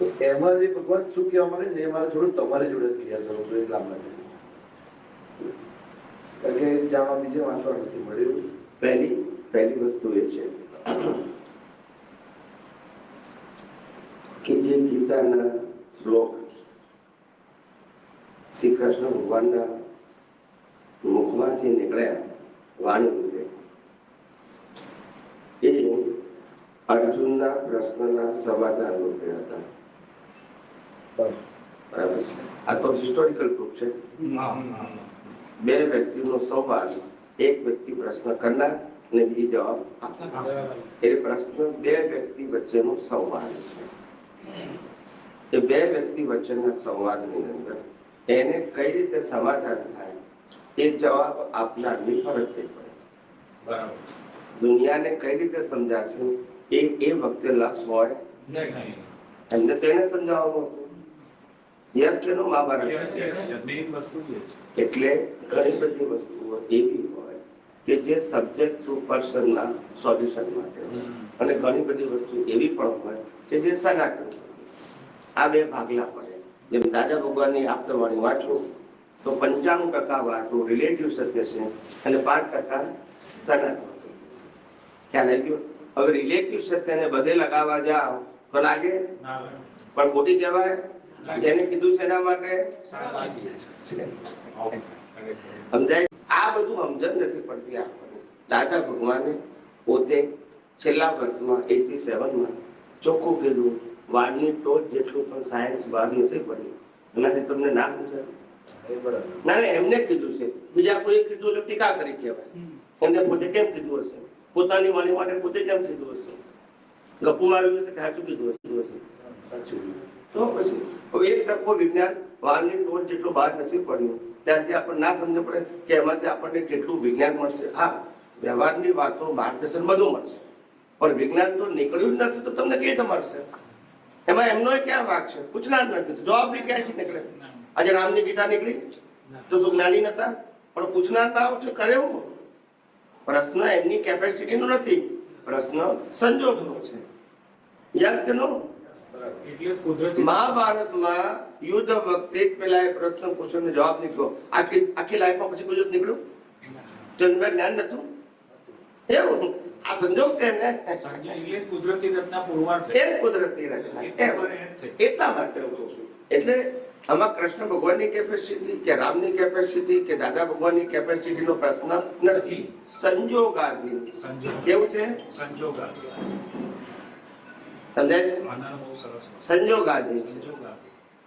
તો એમાં જે ભગવાન શું કહેવા માંગે ને એ મારે થોડું તમારી જોડે ક્લિયર કરવું જોઈએ એટલા માટે. કારણ કે જાણવા બીજે વાંચવા નથી મળ્યું. પહેલી પહેલી વસ્તુ એ છે કે જે ગીતાના શ્લોક શ્રી કૃષ્ણ ભગવાનના મુખમાંથી નીકળ્યા, વાણી રૂપે એ અર્જુનના પ્રશ્નના સમાધાન રૂપે હતા. બરાબર છે. આ તો હિસ્ટોરિકલ પ્રૂફ છે. બે વ્યક્તિનો સંવાદ એક વ્યક્તિ પ્રશ્ન કરનાર અને બીજી જવાબ એ પ્રશ્ન બે વ્યક્તિ વચ્ચેનો સંવાદ છે. એ બે વ્યક્તિ વચ્ચેના સંવાદની અંદર એને કઈ રીતે સમાધાન થાય એ જવાબ આપનારની ફરજ થઈ પડે દુનિયાને કઈ રીતે સમજાશે એ એ વખતે લક્ષ હોય? એમને તેને સમજાવવાનું હતું. યસ કે નો મહાભારત એટલે ઘણી બધી વસ્તુઓ એવી હોય કે જે સબ્જેક્ટ ટુ પર્સનના સોલ્યુશન માટે અને ઘણી બધી વસ્તુ એવી પણ હોય કે જે સનાતન આ બે ભાગલા પડે. જેમ દાદા ભગવાનની આપતવાણી વાંચો તો પંચાણું ટકા વાંચો રિલેટિવ સત્ય છે અને પાંચ ટકા સનાતન ખ્યાલ આવી ગયો? હવે રિલેટિવ સત્યને બધે લગાવવા જાઓ તો લાગે. પણ ખોટી કહેવાય? જેને કીધું છે એના માટે સમજાય? આ બધું સમજણ નથી પડતી આપણને. દાદા ભગવાને પોતે છેલ્લા વર્ષમાં એટી સેવનમાં ચોખ્ખું કીધું વાળની ટોચ જેટલું પણ સાયન્સ બહાર નથી પડ્યું. એનાથી તમને ના સમજાય? ના ના એમને કીધું છે. બીજા કોઈ કીધું એટલે ટીકા કરી કહેવાય. એમને પોતે કેમ કીધું હશે? પોતાની વાણી માટે પોતે કેમ કીધું હશે? ગપ્પુ માર્યું હશે કે સાચું કીધું હશે. તો પછી એક ટકો વિજ્ઞાન વાળની ટોલ જેટલું બહાર નથી પડ્યું. ત્યાંથી આપણને ના સમજ પડે કે એમાંથી આપણને કેટલું વિજ્ઞાન મળશે. હા, વ્યવહારની વાતો માર્ગદર્શન બધું મળશે. પણ વિજ્ઞાન તો નીકળ્યું જ નથી તો તમને કેવી રીતે મળશે? એમાં એમનો ક્યાં વાક છે? પૂછનાર નથી. તો જવાબ બી ક્યાંથી નીકળે? આજે રામની ગીતા નીકળી? તો શું જ્ઞાની નતા? પણ પૂછનાર ના આવતું કરે હું? પ્રશ્ન એમની કેપેસિટીનો નથી. પ્રશ્ન સંજોગનો છે. યસ કે નો? મહાભારતમાં યુદ્ધ વખતે પેલા એ પ્રશ્ન પૂછો ને જવાબ નીકળો આખી આખી લાઈફમાં પછી કોઈ નીકળ્યું? જન્મ જ્ઞાન નતું? એવું? આ સંજોગ છે ને? કુદરતી રચના પુરવાર છે. એ કુદરતી રચના એટલા માટે હું છું. એટલે આમાં કૃષ્ણ ભગવાનની કેપેસિટી કે રામની કેપેસિટી કે દાદા ભગવાનની કેપેસિટીનો પ્રશ્ન નથી. સંજોગાધીન સંજોગ. કેવું છે? સંજોગા. સમજાય છે?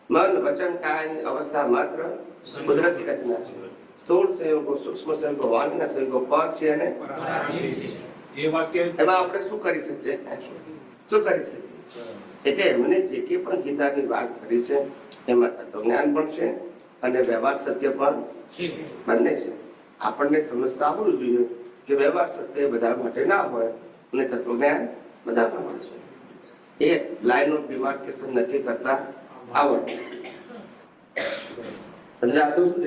મન વચન કાયની અવસ્થા માત્ર કુદરતી રચના છે. સ્થૂળ સંયોગો સૂક્ષ્મ સંયોગો વાણીના સંયોગો પર છે અને એમાં આપણે શું કરી શકીએ? શું કરી શકીએ? એટલે એમને જે કે પણ ગીતાની વાત કરી છે એમાં તત્વજ્ઞાન પણ છે અને વ્યવહાર સત્ય પણ બંને છે. આપણને સમજતા આવડવું જોઈએ કે વ્યવહાર સત્ય બધા માટે ના હોય અને તત્વજ્ઞાન બધા માટે છે. એ લાઈન ઓફ ડિમાર્કેશન નક્કી કરતા આવડે. સમજાતું શું